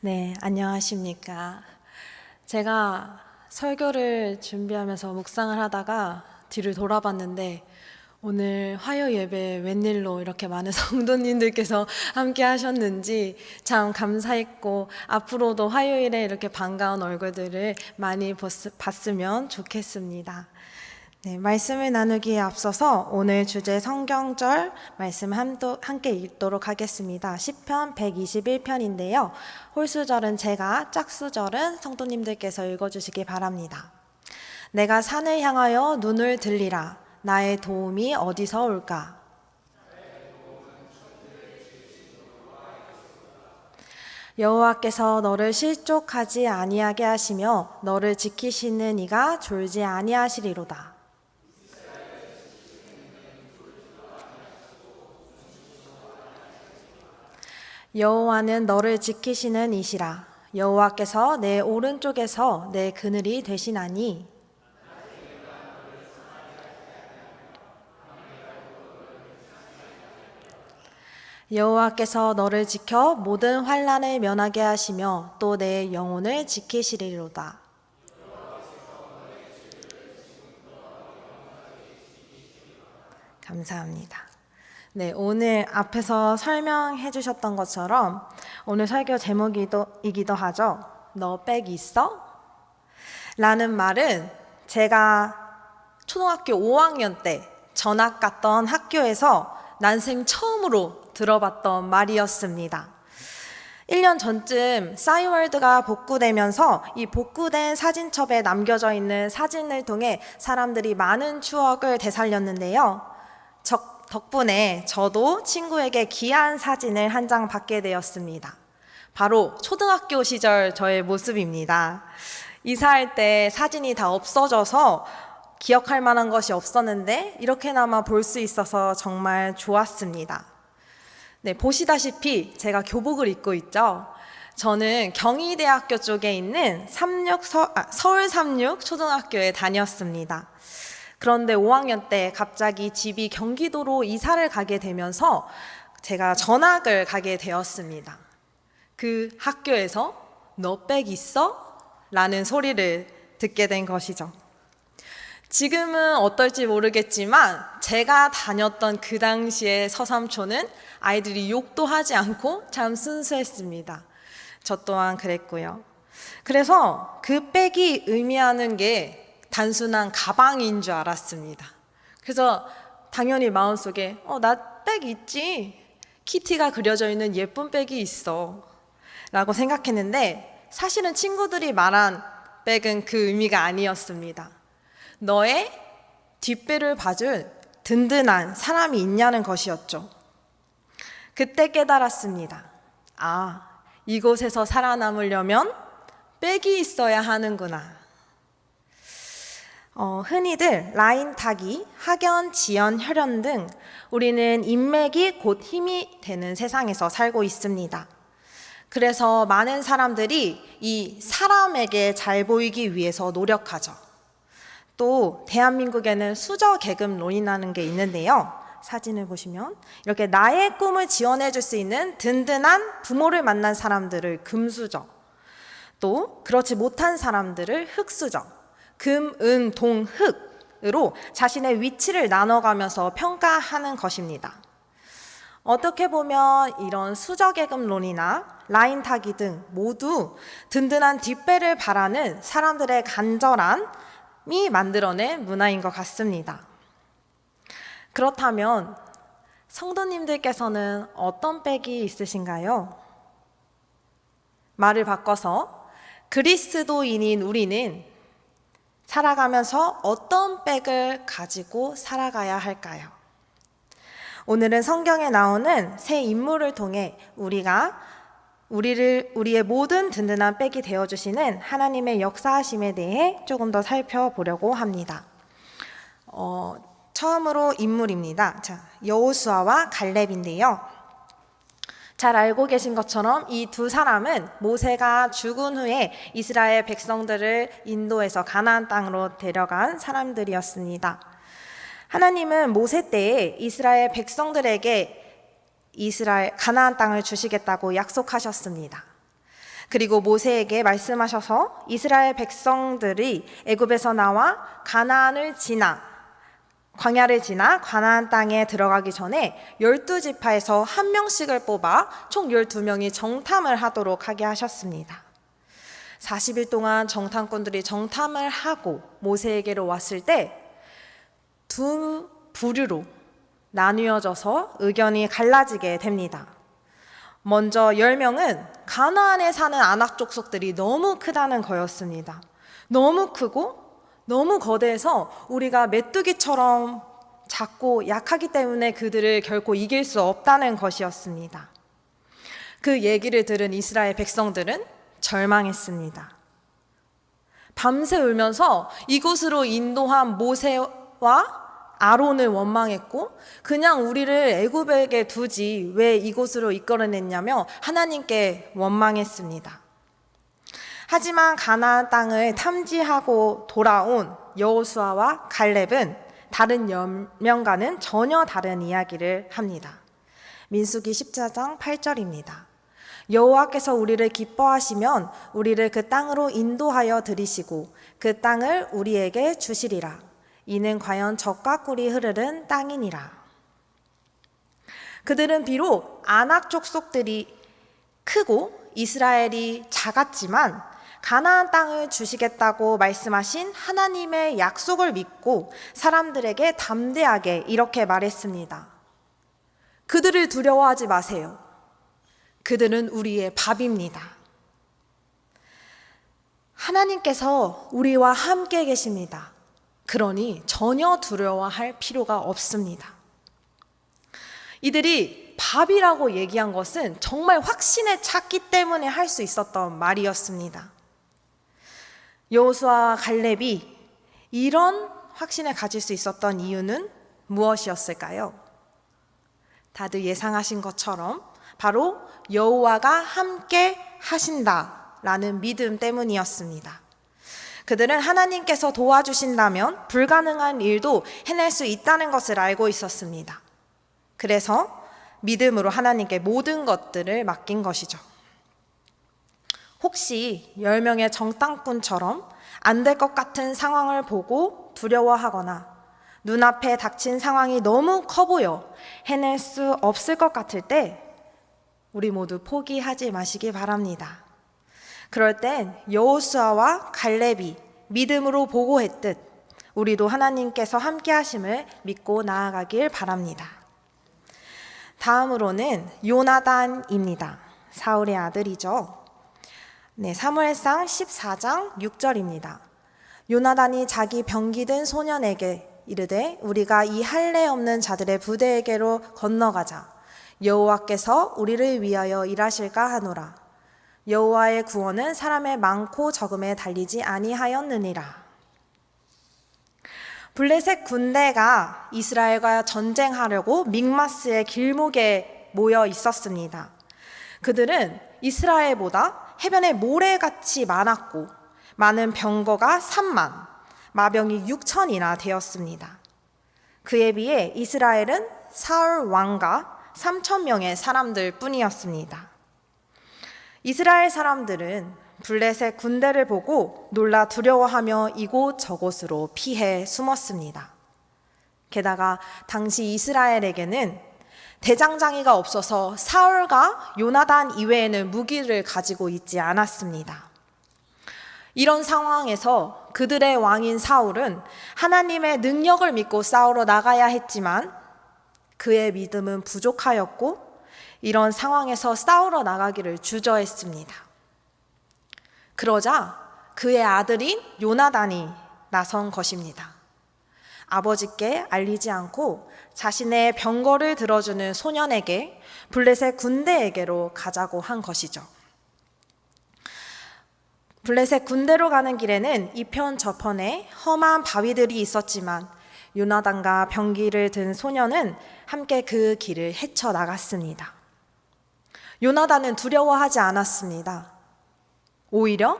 네, 안녕하십니까. 제가 설교를 준비하면서 묵상을 하다가 뒤를 돌아봤는데 오늘 화요 예배 웬일로 이렇게 많은 성도님들께서 함께 하셨는지 참 감사했고 앞으로도 화요일에 이렇게 반가운 얼굴들을 많이 봤- 봤으면 좋겠습니다. 네, 말씀을 나누기에 앞서서 오늘 주제 성경절 말씀 함께 읽도록 하겠습니다. 10편 121편인데요. 홀수절은 제가, 짝수절은 성도님들께서 읽어주시기 바랍니다. 내가 산을 향하여 눈을 들리라. 나의 도움이 어디서 올까? 여호와께서 너를 실족하지 아니하게 하시며 너를 지키시는 이가 졸지 아니하시리로다. 여호와는 너를 지키시는 이시라. 여호와께서 내 오른쪽에서 내 그늘이 되시나니 여호와께서 너를 지켜 모든 환난을 면하게 하시며 또 내 영혼을 지키시리로다. 감사합니다. 네, 오늘 앞에서 설명해 주셨던 것처럼 오늘 설교 제목이기도 하죠. 너 백 있어? 라는 말은 제가 초등학교 5학년 때 전학 갔던 학교에서 난생 처음으로 들어봤던 말이었습니다. 1년 전쯤 싸이월드가 복구되면서 이 복구된 사진첩에 남겨져 있는 사진을 통해 사람들이 많은 추억을 되살렸는데요. 적- 덕분에 저도 친구에게 귀한 사진을 한 장 받게 되었습니다. 바로 초등학교 시절 저의 모습입니다. 이사할 때 사진이 다 없어져서 기억할 만한 것이 없었는데 이렇게나마 볼 수 있어서 정말 좋았습니다. 네, 보시다시피 제가 교복을 입고 있죠. 저는 경희대학교 쪽에 있는 36 서, 아, 서울 36 초등학교에 다녔습니다. 그런데 5학년 때 갑자기 집이 경기도로 이사를 가게 되면서 제가 전학을 가게 되었습니다. 그 학교에서 너백 있어? 라는 소리를 듣게 된 것이죠. 지금은 어떨지 모르겠지만 제가 다녔던 그 당시의 서삼초는 아이들이 욕도 하지 않고 참 순수했습니다. 저 또한 그랬고요. 그래서 그 백이 의미하는 게 단순한 가방인 줄 알았습니다. 그래서 당연히 마음속에 어, 나 백 있지. 키티가 그려져 있는 예쁜 백이 있어. 라고 생각했는데 사실은 친구들이 말한 백은 그 의미가 아니었습니다. 너의 뒷배를 봐줄 든든한 사람이 있냐는 것이었죠. 그때 깨달았습니다. 아, 이곳에서 살아남으려면 백이 있어야 하는구나. 어, 흔히들 라인 타기, 학연, 지연, 혈연 등 우리는 인맥이 곧 힘이 되는 세상에서 살고 있습니다. 그래서 많은 사람들이 이 사람에게 잘 보이기 위해서 노력하죠. 또 대한민국에는 수저 계급론이라는 게 있는데요. 사진을 보시면 이렇게 나의 꿈을 지원해 줄 수 있는 든든한 부모를 만난 사람들을 금수저. 또 그렇지 못한 사람들을 흑수저. 금, 은, 동, 흑으로 자신의 위치를 나눠가면서 평가하는 것입니다. 어떻게 보면 이런 수저계급론이나 라인 타기 등 모두 든든한 뒷배를 바라는 사람들의 간절함이 만들어낸 문화인 것 같습니다. 그렇다면 성도님들께서는 어떤 백이 있으신가요? 말을 바꿔서 그리스도인인 우리는 살아가면서 어떤 백을 가지고 살아가야 할까요? 오늘은 성경에 나오는 새 인물을 통해 우리가 우리를 우리의 모든 든든한 백이 되어 주시는 하나님의 역사하심에 대해 조금 더 살펴보려고 합니다. 어, 처음으로 인물입니다. 자, 여호수아와 갈렙인데요. 잘 알고 계신 것처럼 이 두 사람은 모세가 죽은 후에 이스라엘 백성들을 인도에서 가나안 땅으로 데려간 사람들이었습니다. 하나님은 모세 때에 이스라엘 백성들에게 이스라엘 가나안 땅을 주시겠다고 약속하셨습니다. 그리고 모세에게 말씀하셔서 이스라엘 백성들이 애굽에서 나와 가나안을 지나 광야를 지나 가나안 땅에 들어가기 전에 열두 지파에서 한 명씩을 뽑아 총 열두 명이 정탐을 하도록 하게 하셨습니다. 40일 동안 정탐꾼들이 정탐을 하고 모세에게로 왔을 때 두 부류로 나뉘어져서 의견이 갈라지게 됩니다. 먼저 10명은 가나안에 사는 아낙 족속들이 너무 크다는 거였습니다. 너무 크고 너무 거대해서 우리가 메뚜기처럼 작고 약하기 때문에 그들을 결코 이길 수 없다는 것이었습니다. 그 얘기를 들은 이스라엘 백성들은 절망했습니다. 밤새 울면서 이곳으로 인도한 모세와 아론을 원망했고 그냥 우리를 애굽에게 두지 왜 이곳으로 이끌어냈냐며 하나님께 원망했습니다. 하지만 가나안 땅을 탐지하고 돌아온 여호수아와 갈렙은 다른 연명과는 전혀 다른 이야기를 합니다. 민수기 14장 8절입니다. 여호와께서 우리를 기뻐하시면 우리를 그 땅으로 인도하여 들이시고 그 땅을 우리에게 주시리라. 이는 과연 적과 꿀이 흐르는 땅이니라. 그들은 비록 아낙 족속들이 크고 이스라엘이 작았지만 가나안 땅을 주시겠다고 말씀하신 하나님의 약속을 믿고 사람들에게 담대하게 이렇게 말했습니다. 그들을 두려워하지 마세요. 그들은 우리의 밥입니다. 하나님께서 우리와 함께 계십니다. 그러니 전혀 두려워할 필요가 없습니다. 이들이 밥이라고 얘기한 것은 정말 확신에 찼기 때문에 할 수 있었던 말이었습니다. 여호수아와 갈렙이 이런 확신을 가질 수 있었던 이유는 무엇이었을까요? 다들 예상하신 것처럼 바로 여호와가 함께 하신다라는 믿음 때문이었습니다. 그들은 하나님께서 도와주신다면 불가능한 일도 해낼 수 있다는 것을 알고 있었습니다. 그래서 믿음으로 하나님께 모든 것들을 맡긴 것이죠. 혹시 10명의 정당꾼처럼 안 될 것 같은 상황을 보고 두려워하거나 눈앞에 닥친 상황이 너무 커 보여 해낼 수 없을 것 같을 때 우리 모두 포기하지 마시기 바랍니다. 그럴 땐 여호수아와 갈렙이 믿음으로 보고했듯 우리도 하나님께서 함께 하심을 믿고 나아가길 바랍니다. 다음으로는 요나단입니다. 사울의 아들이죠. 네, 사무엘상 14장 6절입니다. 요나단이 자기 병기든 소년에게 이르되 우리가 이 할례 없는 자들의 부대에게로 건너가자 여호와께서 우리를 위하여 일하실까 하노라 여호와의 구원은 사람의 많고 적음에 달리지 아니하였느니라 블레셋 군대가 이스라엘과 전쟁하려고 믹마스의 길목에 모여 있었습니다. 그들은 이스라엘보다 해변에 모래같이 많았고 많은 병거가 3만, 마병이 6천이나 되었습니다. 그에 비해 이스라엘은 사울 왕과 3천 명의 사람들 뿐이었습니다. 이스라엘 사람들은 블레셋 군대를 보고 놀라 두려워하며 이곳 저곳으로 피해 숨었습니다. 게다가 당시 이스라엘에게는 대장장이가 없어서 사울과 요나단 이외에는 무기를 가지고 있지 않았습니다. 이런 상황에서 그들의 왕인 사울은 하나님의 능력을 믿고 싸우러 나가야 했지만 그의 믿음은 부족하였고 이런 상황에서 싸우러 나가기를 주저했습니다. 그러자 그의 아들인 요나단이 나선 것입니다. 아버지께 알리지 않고 자신의 병거를 들어주는 소년에게 블레셋 군대에게로 가자고 한 것이죠. 블레셋 군대로 가는 길에는 이편 저편에 험한 바위들이 있었지만 요나단과 병기를 든 소년은 함께 그 길을 헤쳐 나갔습니다. 요나단은 두려워하지 않았습니다. 오히려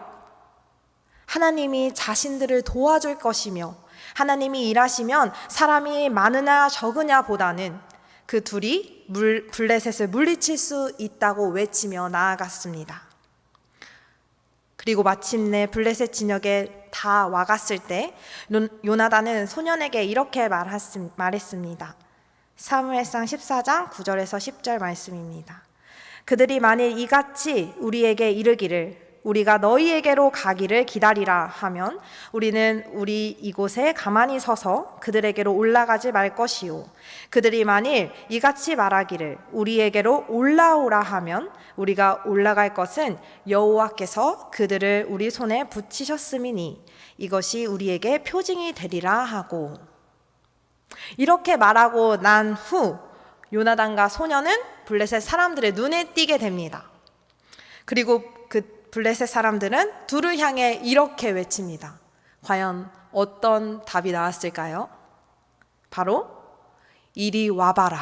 하나님이 자신들을 도와줄 것이며 하나님이 일하시면 사람이 많으냐 적으냐 보다는 그 둘이 물, 블레셋을 물리칠 수 있다고 외치며 나아갔습니다. 그리고 마침내 블레셋 진역에 다 와갔을 때 요- 요나단은 소년에게 이렇게 말했습- 말했습니다. 사무엘상 14장 9절에서 10절 말씀입니다. 그들이 만일 이같이 우리에게 이르기를 우리가 너희에게로 가기를 기다리라 하면 우리는 우리 이곳에 가만히 서서 그들에게로 올라가지 말 것이요 그들이 만일 이같이 말하기를 우리에게로 올라오라 하면 우리가 올라갈 것은 여호와께서 그들을 우리 손에 붙이셨음이니 이것이 우리에게 표징이 되리라 하고 이렇게 말하고 난 후 요나단과 소녀는 블레셋 사람들의 눈에 띄게 됩니다. 그리고 그 블레셋 사람들은 둘을 향해 이렇게 외칩니다. 과연 어떤 답이 나왔을까요? 바로 이리 와봐라.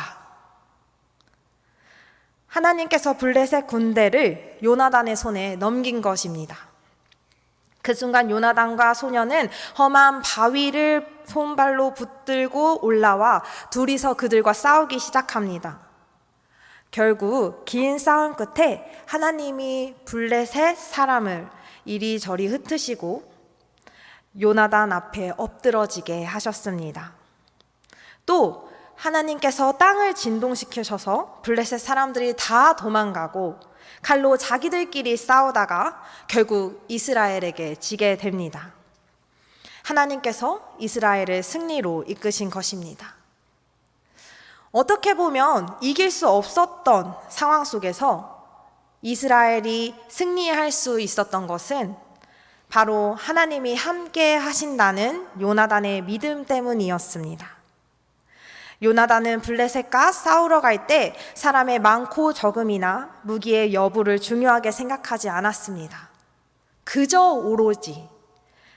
하나님께서 블레셋 군대를 요나단의 손에 넘긴 것입니다. 그 순간 요나단과 소녀는 험한 바위를 손발로 붙들고 올라와 둘이서 그들과 싸우기 시작합니다. 결국 긴 싸움 끝에 하나님이 블레셋 사람을 이리저리 흩으시고 요나단 앞에 엎드러지게 하셨습니다. 또 하나님께서 땅을 진동시키셔서 블레셋 사람들이 다 도망가고 칼로 자기들끼리 싸우다가 결국 이스라엘에게 지게 됩니다. 하나님께서 이스라엘을 승리로 이끄신 것입니다. 어떻게 보면 이길 수 없었던 상황 속에서 이스라엘이 승리할 수 있었던 것은 바로 하나님이 함께 하신다는 요나단의 믿음 때문이었습니다. 요나단은 블레셋과 싸우러 갈 때 사람의 많고 적음이나 무기의 여부를 중요하게 생각하지 않았습니다. 그저 오로지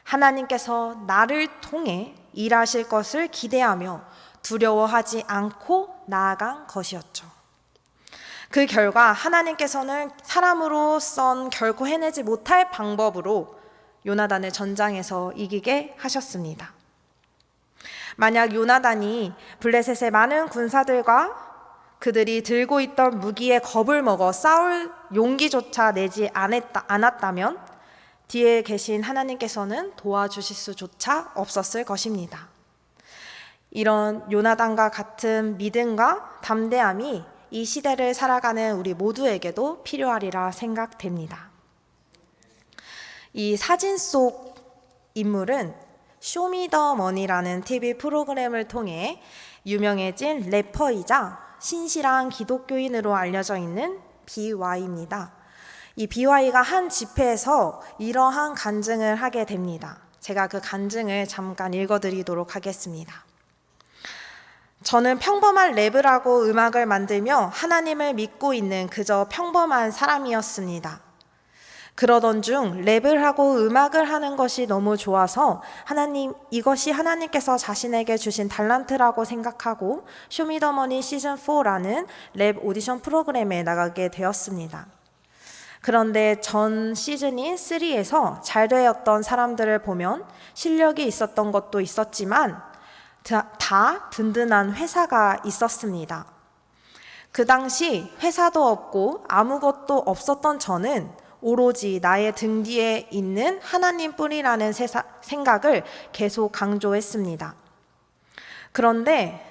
하나님께서 나를 통해 일하실 것을 기대하며 두려워하지 않고 나아간 것이었죠. 그 결과 하나님께서는 사람으로선 결코 해내지 못할 방법으로 요나단을 전장에서 이기게 하셨습니다. 만약 요나단이 블레셋의 많은 군사들과 그들이 들고 있던 무기에 겁을 먹어 싸울 용기조차 내지 않았다, 않았다면 뒤에 계신 하나님께서는 도와주실 수조차 없었을 것입니다. 이런 요나단과 같은 믿음과 담대함이 이 시대를 살아가는 우리 모두에게도 필요하리라 생각됩니다. 이 사진 속 인물은 쇼미더머니라는 TV 프로그램을 통해 유명해진 래퍼이자 신실한 기독교인으로 알려져 있는 BY입니다. 이 BY가 한 집회에서 이러한 간증을 하게 됩니다. 제가 그 간증을 잠깐 읽어드리도록 하겠습니다. 저는 평범한 랩을 하고 음악을 만들며 하나님을 믿고 있는 그저 평범한 사람이었습니다. 그러던 중 랩을 하고 음악을 하는 것이 너무 좋아서 하나님 이것이 하나님께서 자신에게 주신 달란트라고 생각하고 쇼미더머니 시즌 4라는 랩 오디션 프로그램에 나가게 되었습니다. 그런데 전 시즌인 3에서 잘 되었던 사람들을 보면 실력이 있었던 것도 있었지만 다, 다 든든한 회사가 있었습니다. 그 당시 회사도 없고 아무것도 없었던 저는 오로지 나의 등 뒤에 있는 하나님 뿐이라는 세사, 생각을 계속 강조했습니다. 그런데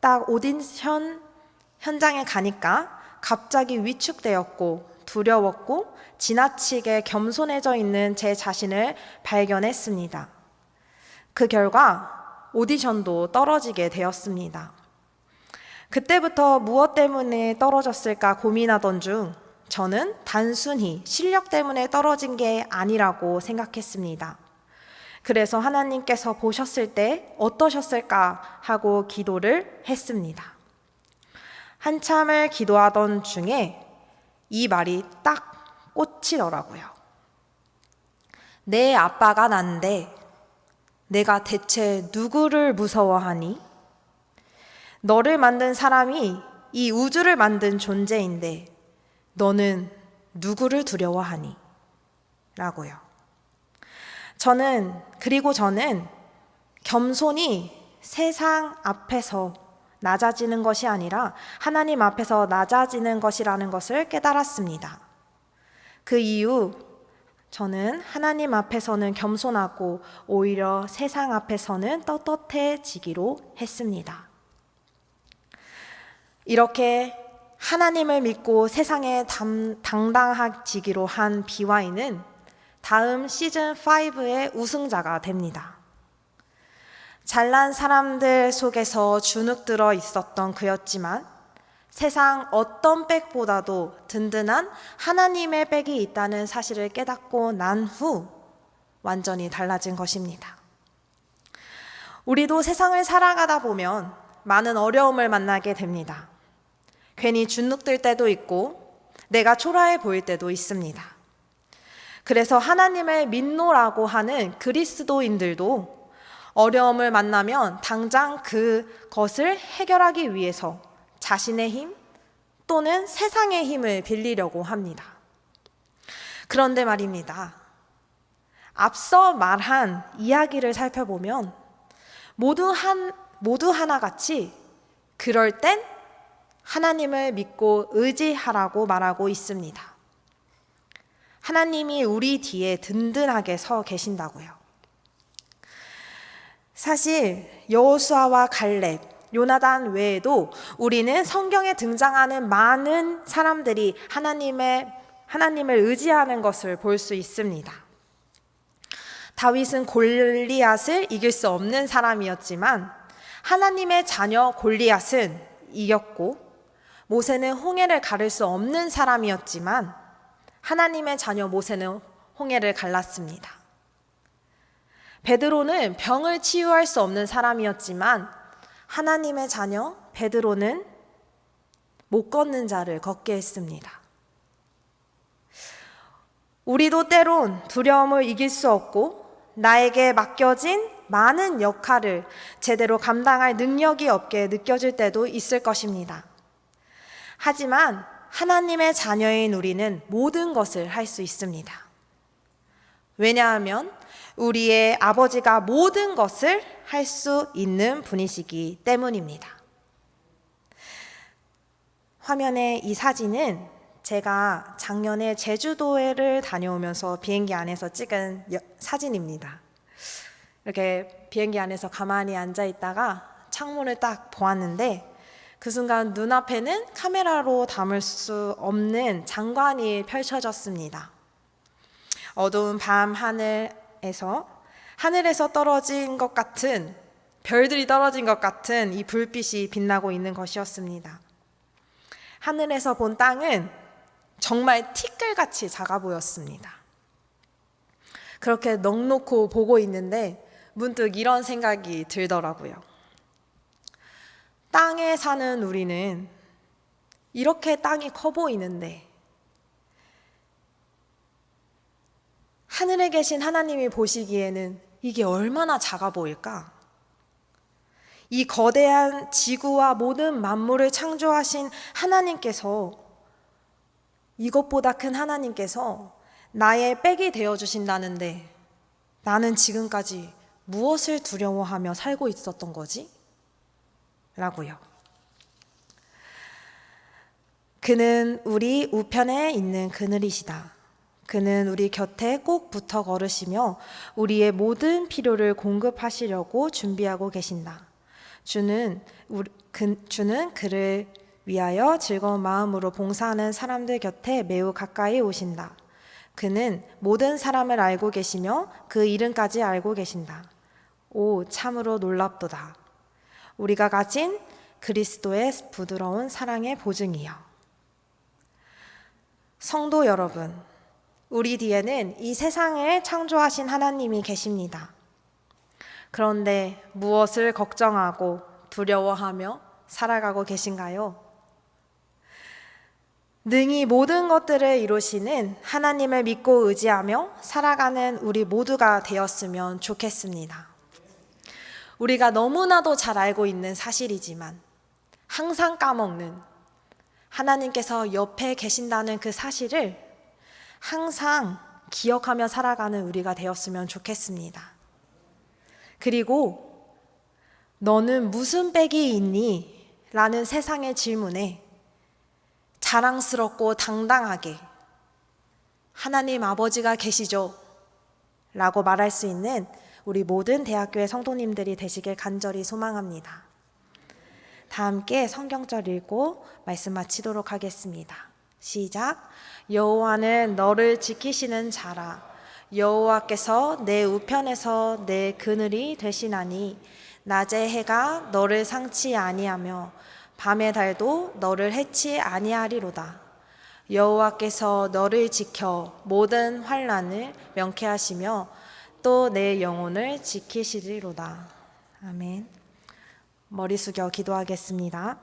딱 오디션 현장에 가니까 갑자기 위축되었고 두려웠고 지나치게 겸손해져 있는 제 자신을 발견했습니다. 그 결과 오디션도 떨어지게 되었습니다. 그때부터 무엇 때문에 떨어졌을까 고민하던 중 저는 단순히 실력 때문에 떨어진 게 아니라고 생각했습니다. 그래서 하나님께서 보셨을 때 어떠셨을까 하고 기도를 했습니다. 한참을 기도하던 중에 이 말이 딱 꽂히더라고요. 내 아빠가 난데 내가 대체 누구를 무서워하니? 너를 만든 사람이 이 우주를 만든 존재인데 너는 누구를 두려워하니? 라고요. 저는, 그리고 저는 겸손이 세상 앞에서 낮아지는 것이 아니라 하나님 앞에서 낮아지는 것이라는 것을 깨달았습니다. 그 이후 저는 하나님 앞에서는 겸손하고 오히려 세상 앞에서는 떳떳해지기로 했습니다. 이렇게 하나님을 믿고 세상에 담, 당당해지기로 한 BY는 다음 시즌 5의 우승자가 됩니다. 잘난 사람들 속에서 주눅 들어 있었던 그였지만 세상 어떤 백보다도 든든한 하나님의 백이 있다는 사실을 깨닫고 난 후 완전히 달라진 것입니다. 우리도 세상을 살아가다 보면 많은 어려움을 만나게 됩니다. 괜히 주눅 들 때도 있고 내가 초라해 보일 때도 있습니다. 그래서 하나님을 믿노라고 하는 그리스도인들도 어려움을 만나면 당장 그것을 해결하기 위해서 자신의 힘 또는 세상의 힘을 빌리려고 합니다. 그런데 말입니다. 앞서 말한 이야기를 살펴보면 모두 한 모두 하나같이 그럴 땐 하나님을 믿고 의지하라고 말하고 있습니다. 하나님이 우리 뒤에 든든하게 서 계신다고요. 사실 여호수아와 갈렙, 요나단 외에도 우리는 성경에 등장하는 많은 사람들이 하나님의 하나님을 의지하는 것을 볼 수 있습니다. 다윗은 골리앗을 이길 수 없는 사람이었지만 하나님의 자녀 골리앗은 이겼고 모세는 홍해를 가를 수 없는 사람이었지만 하나님의 자녀 모세는 홍해를 갈랐습니다. 베드로는 병을 치유할 수 없는 사람이었지만 하나님의 자녀 베드로는 못 걷는 자를 걷게 했습니다. 우리도 때론 두려움을 이길 수 없고 나에게 맡겨진 많은 역할을 제대로 감당할 능력이 없게 느껴질 때도 있을 것입니다. 하지만 하나님의 자녀인 우리는 모든 것을 할 수 있습니다. 왜냐하면 우리의 아버지가 모든 것을 할 수 있는 분이시기 때문입니다. 화면에 이 사진은 제가 작년에 제주도를 다녀오면서 비행기 안에서 찍은 사진입니다. 이렇게 비행기 안에서 가만히 앉아 있다가 창문을 딱 보았는데 그 순간 눈앞에는 카메라로 담을 수 없는 장관이 펼쳐졌습니다. 어두운 밤 하늘 에서 하늘에서 떨어진 것 같은 별들이 떨어진 것 같은 이 불빛이 빛나고 있는 것이었습니다. 하늘에서 본 땅은 정말 티끌같이 작아 보였습니다. 그렇게 넉놓고 보고 있는데 문득 이런 생각이 들더라고요. 땅에 사는 우리는 이렇게 땅이 커 보이는데 하늘에 계신 하나님이 보시기에는 이게 얼마나 작아 보일까? 이 거대한 지구와 모든 만물을 창조하신 하나님께서 이것보다 큰 하나님께서 나의 백이 되어 주신다는데 나는 지금까지 무엇을 두려워하며 살고 있었던 거지? 라고요. 그는 우리 우편에 있는 그늘이시다. 그는 우리 곁에 꼭 붙어 걸으시며 우리의 모든 필요를 공급하시려고 준비하고 계신다. 주는 우리, 그, 주는 그를 위하여 즐거운 마음으로 봉사하는 사람들 곁에 매우 가까이 오신다. 그는 모든 사람을 알고 계시며 그 이름까지 알고 계신다. 오, 참으로 놀랍도다. 우리가 가진 그리스도의 부드러운 사랑의 보증이요. 성도 여러분, 우리 뒤에는 이 세상을 창조하신 하나님이 계십니다. 그런데 무엇을 걱정하고 두려워하며 살아가고 계신가요? 능히 모든 것들을 이루시는 하나님을 믿고 의지하며 살아가는 우리 모두가 되었으면 좋겠습니다. 우리가 너무나도 잘 알고 있는 사실이지만 항상 까먹는 하나님께서 옆에 계신다는 그 사실을 항상 기억하며 살아가는 우리가 되었으면 좋겠습니다. 그리고 너는 무슨 백이 있니? 라는 세상의 질문에 자랑스럽고 당당하게 하나님 아버지가 계시죠. 라고 말할 수 있는 우리 모든 대학교의 성도님들이 되시길 간절히 소망합니다. 다 함께 성경절 읽고 말씀 마치도록 하겠습니다. 시작. 여호와는 너를 지키시는 자라. 여호와께서 내 우편에서 내 그늘이 되시나니 낮의 해가 너를 상치 아니하며 밤의 달도 너를 해치 아니하리로다. 여호와께서 너를 지켜 모든 환란을 명쾌하시며 또 내 영혼을 지키시리로다. 아멘. 머리 숙여 기도하겠습니다.